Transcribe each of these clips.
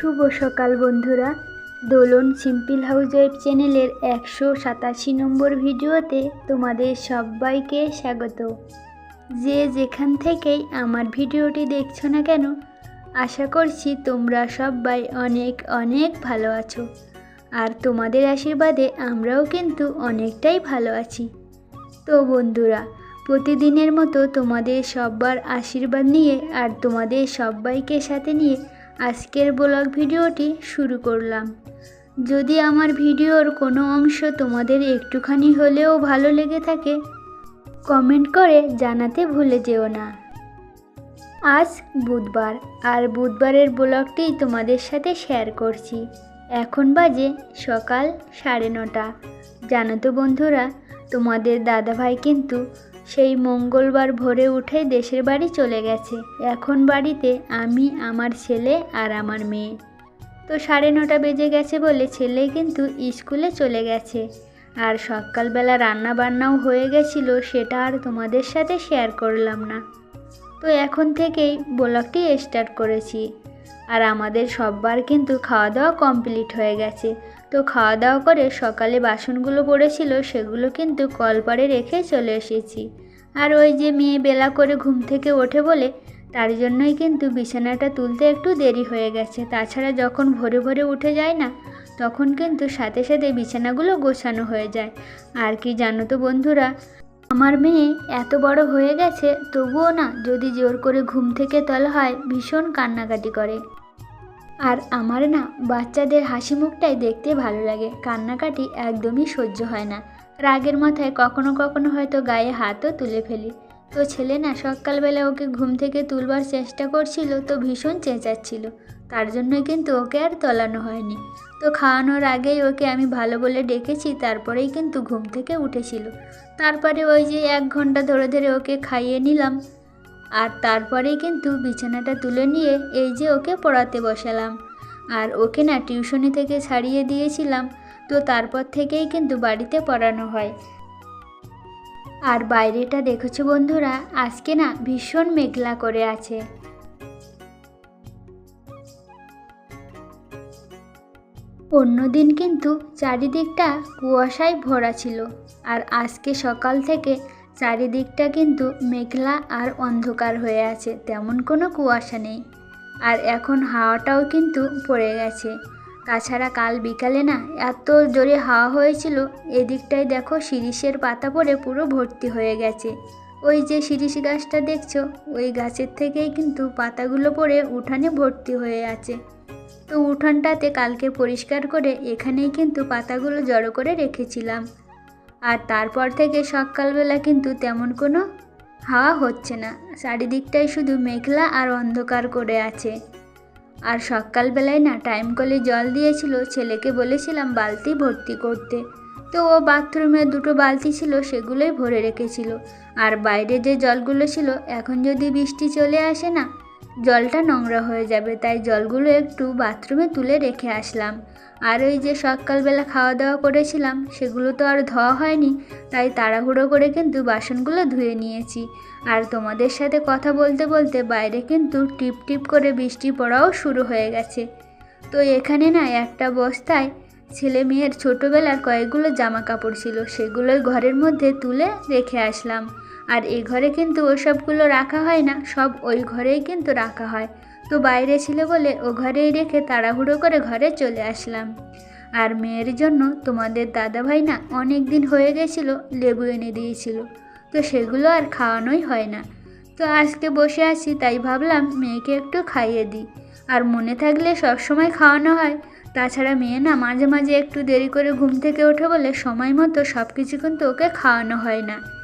শুভ সকাল বন্ধুরা। দোলন simple house web চ্যানেলের একশো সাতাশি নম্বর ভিডিওতে তোমাদের সবাইকে স্বাগত। যে যেখান থেকেই আমার ভিডিওটি দেখছ না কেন, আশা করছি তোমরা সবাই অনেক অনেক ভালো আছো। আর তোমাদের আশীর্বাদে আমরাও কিন্তু অনেকটাই ভালো আছি। তো বন্ধুরা, প্রতিদিনের মতো তোমাদের সব্বার আশীর্বাদ নিয়ে আর তোমাদের সবাইকে সাথে নিয়ে আজকের ব্লগ ভিডিওটি শুরু করলাম। যদি আমার ভিডিওর কোনো অংশ তোমাদের একটুখানি হলেও ভালো লেগে থাকে, কমেন্ট করে জানাতে ভুলে যেও না। আজ বুধবার, আর বুধবারের ব্লগটি তোমাদের সাথে শেয়ার করছি। এখন বাজে সকাল সাড়ে নটা। জানো তো বন্ধুরা, তোমাদের দাদাভাই কিন্তু সেই মঙ্গলবার ভোরে উঠে দেশের বাড়ি চলে গেছে। এখন বাড়িতে আমি, আমার ছেলে আর আমার মেয়ে। তো সাড়ে নটা বেজে গেছে বলে ছেলে কিন্তু স্কুলে চলে গেছে। আর সকালবেলা রান্না বান্নাও হয়ে গেছিল, সেটা আর তোমাদের সাথে শেয়ার করলাম না। তো এখন থেকেই ব্লগটি স্টার্ট করেছি। আর আমাদের সববার কিন্তু খাওয়া দাওয়া কমপ্লিট হয়ে গেছে। তো খাওয়া দাওয়া করে সকালে বাসনগুলো পড়েছিল, সেগুলো কিন্তু কলপারে রেখে চলে এসেছি। আর ওই যে মেয়ে বেলা করে ঘুম থেকে ওঠে বলে, তার জন্যই কিন্তু বিছানাটা তুলতে একটু দেরি হয়ে গেছে। তাছাড়া যখন ভোরে ভোরে উঠে যায় না, তখন কিন্তু সাথে সাথে বিছানাগুলো গোছানো হয়ে যায়। আর কি জানো তো বন্ধুরা, আমার মেয়ে এত বড় হয়ে গেছে, তবুও না যদি জোর করে ঘুম থেকে তোলা হয়, ভীষণ কান্নাকাটি করে। আর আমার না বাচ্চাদের হাসি মুখটাই দেখতে ভালো লাগে। কান্নাকাটি একদমই সহ্য হয় না। রাগের মাথায় কখনো কখনো হয়তো গায়ে হাতও তুলে ফেলি। তো ছেলে না সকালবেলা ওকে ঘুম থেকে তুলবার চেষ্টা করছিল তো ভীষণ চেঁচাচ্ছিল। তার জন্যই কিন্তু ওকে আর তলানো হয়নি। তো খাওয়ানোর আগেই ওকে আমি ভালো বলে ডেকেছি, তারপরেই কিন্তু ঘুম থেকে উঠেছিল। তারপরে ওই যে এক ঘণ্টা ধরে ধরে ওকে খাইয়ে নিলাম। আর তারপরেই কিন্তু বিছানাটা তুলে নিয়ে এই যে ওকে পড়াতে বসালাম। আর ওকে না টিউশনি থেকে ছাড়িয়ে দিয়েছিলাম, তো তারপর থেকেই কিন্তু বাড়িতে পড়ানো হয়। আর বাইরেটা দেখেছ বন্ধুরা, আজকে না ভীষণ মেঘলা করে আছে। অন্যদিন কিন্তু চারিদিকটা কুয়াশায় ভরা ছিল। আর আজকে সকাল থেকে চারিদিকটা কিন্তু মেঘলা আর অন্ধকার হয়ে আছে, তেমন কোনো কুয়াশা নেই। আর এখন হাওয়াটাও কিন্তু পড়ে গেছে। তাছাড়া কাল বিকালে না এত জোরে হাওয়া হয়েছিল, এদিকটায় দেখো শিরিষের পাতা পড়ে পুরো ভর্তি হয়ে গেছে। ওই যে শিরিষ গাছটা দেখছ, ওই গাছের থেকেই কিন্তু পাতাগুলো পড়ে উঠানে ভর্তি হয়ে আছে। তো উঠানটাতে কালকে পরিষ্কার করে এখানেই কিন্তু পাতাগুলো জড়ো করে রেখেছিলাম। আর তারপর থেকে সকালবেলা কিন্তু তেমন কোনো হাওয়া হচ্ছে না। চারিদিকটাই শুধু মেঘলা আর অন্ধকার করে আছে। আর সকালবেলায় না টাইম কলে জল দিয়েছিল, ছেলেকে বলেছিলাম বালতি ভর্তি করতে। তো ও বাথরুমে দুটো বালতি ছিল, সেগুলোই ভরে রেখেছিল। আর বাইরে যে জলগুলো ছিল, এখন যদি বৃষ্টি চলে আসে না জলটা নোংরা হয়ে যাবে, তাই জলগুলো একটু বাথরুমে তুলে রেখে আসলাম। আর ওই যে সকালবেলা খাওয়া দাওয়া করেছিলাম, সেগুলো তো আর ধোয়া হয়নি, তাই তাড়াহুড়ো করে কিন্তু বাসনগুলো ধুয়ে নিয়েছি। আর তোমাদের সাথে কথা বলতে বলতে বাইরে কিন্তু টিপ টিপ করে বৃষ্টি পড়াও শুরু হয়ে গেছে। তো এখানে না একটা বস্তায় ছেলে মেয়ের ছোটোবেলার কয়েকগুলো জামা কাপড় ছিল সেগুলোই ঘরের মধ্যে তুলে রেখে আসলাম। আর এ ঘরে কিন্তু ওসবগুলো রাখা হয় না, সব ওই ঘরেই কিন্তু রাখা হয়। তো বাইরে ছিল বলে ও ঘরেই রেখে তাড়াহুড়ো করে ঘরে চলে আসলাম। আর মেয়ের জন্য তোমাদের দাদাভাই না অনেক দিন হয়ে গেছিল, লেবু এনে দিয়েছিল। তো সেগুলো আর খাওয়ানোই হয় না। তো আজকে বসে আছি, তাই ভাবলাম মেয়েকে একটু খাইয়ে দিই। আর মনে থাকলে সবসময় খাওয়ানো হয়। তাছাড়া মেয়ে না মাঝে মাঝে একটু দেরি করে ঘুম থেকে ওঠে বলে সময় মতো সব কিছু কিন্তু ওকে খাওয়ানো হয় না।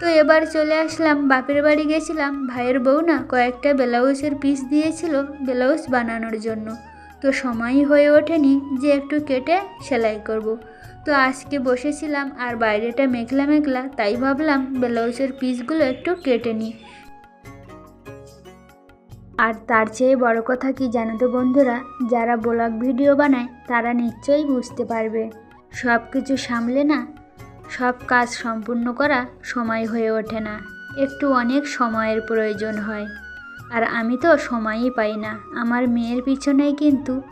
তো এবার চলে আসলাম, বাপের বাড়ি গেছিলাম। ভাইয়ের বউ না কয়েকটা ব্লাউজের পিস দিয়েছিল ব্লাউজ বানানোর জন্য। তো সময়ই হয়ে ওঠেনি যে একটু কেটে সেলাই করব। তো আজকে বসেছিলাম আর বাইরেটা মেঘলা মেঘলা, তাই ভাবলাম ব্লাউজের পিসগুলো একটু কেটে নিই। আর তার চেয়ে বড় কথা কি জানো তো বন্ধুরা, যারা ব্লগ ভিডিও বানায় তারা নিশ্চয়ই বুঝতে পারবে। সব কিছু সামলে না সব কাজ সম্পূর্ণ করা সময় হয়ে ওঠে না। একটু অনেক সময়ের প্রয়োজন হয়। আর আমি তো সময়ই পাই না। আমার মেয়ের পিছনেই কিন্তু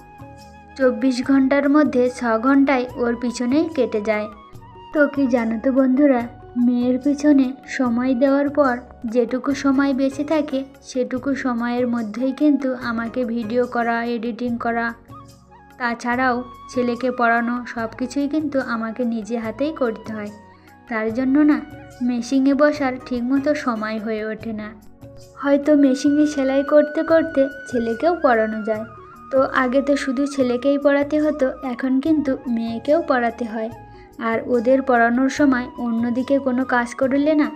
চব্বিশ ঘণ্টার মধ্যে ছ ঘন্টায় ওর পিছনেই কেটে যায়। তো কি জানো তো বন্ধুরা, মেয়ের পিছনে সময় দেওয়ার পর যেটুকু সময় বেঁচে থাকে, সেটুকু সময়ের মধ্যেই কিন্তু আমাকে ভিডিও করা, এডিটিং করা তাছাড়াও ছেলেকে পড়ানো সব কিছুই কিন্তু আমাকে নিজে হাতেই করতে হয়। তার জন্য না মেশিনে বসার ঠিকমতো সময় হয়ে ওঠে না। হয়তো মেশিনে সেলাই করতে করতে ছেলেকেও পড়ানো যায়। তো আগে তো শুধু ছেলেকেই পড়াতে হতো, এখন কিন্তু মেয়েকেও পড়াতে হয়। আর ওদের পড়ানোর সময় অন্যদিকে কোনো কাজ করলে না,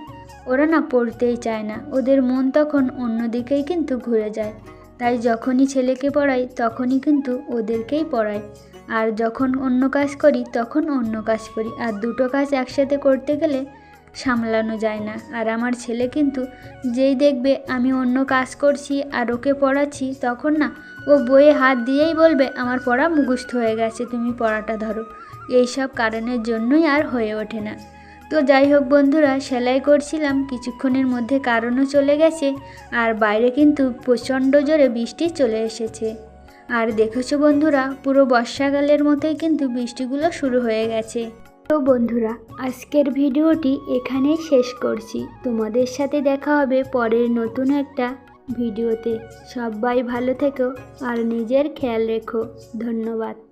ওরা না পড়তেই চায় না। ওদের মন তখন অন্যদিকেই কিন্তু ঘুরে যায়। তাই যখনই ছেলেকে পড়াই, তখনই কিন্তু ওদেরকেই পড়াই। আর যখন অন্য কাজ করি, তখন অন্য কাজ করি। আর দুটো কাজ একসাথে করতে গেলে সামলানো যায় না। আর আমার ছেলে কিন্তু যেই দেখবে আমি অন্য কাজ করছি আর ওকে পড়াচ্ছি, তখন না, ও বইয়ে হাত দিয়েই বলবে, আমার পড়া মুখস্থ হয়ে গেছে, তুমি পড়াটা ধরো। এইসব কারণের জন্যই আর হয়ে ওঠে না। তো যাই হোক বন্ধুরা, সেলাই করছিলাম, কিছুক্ষণের মধ্যে কারণও চলে গেছে, আর বাইরে কিন্তু প্রচণ্ড জোরে বৃষ্টি চলে এসেছে। আর দেখেছ বন্ধুরা, পুরো বর্ষাকালের মতোই কিন্তু বৃষ্টিগুলো শুরু হয়ে গেছে। তো বন্ধুরা, আজকের ভিডিওটি এখানেই শেষ করছি। তোমাদের সাথে দেখা হবে পরের নতুন একটা ভিডিওতে। সবাই ভালো থেকো আর নিজের খেয়াল রেখো। ধন্যবাদ।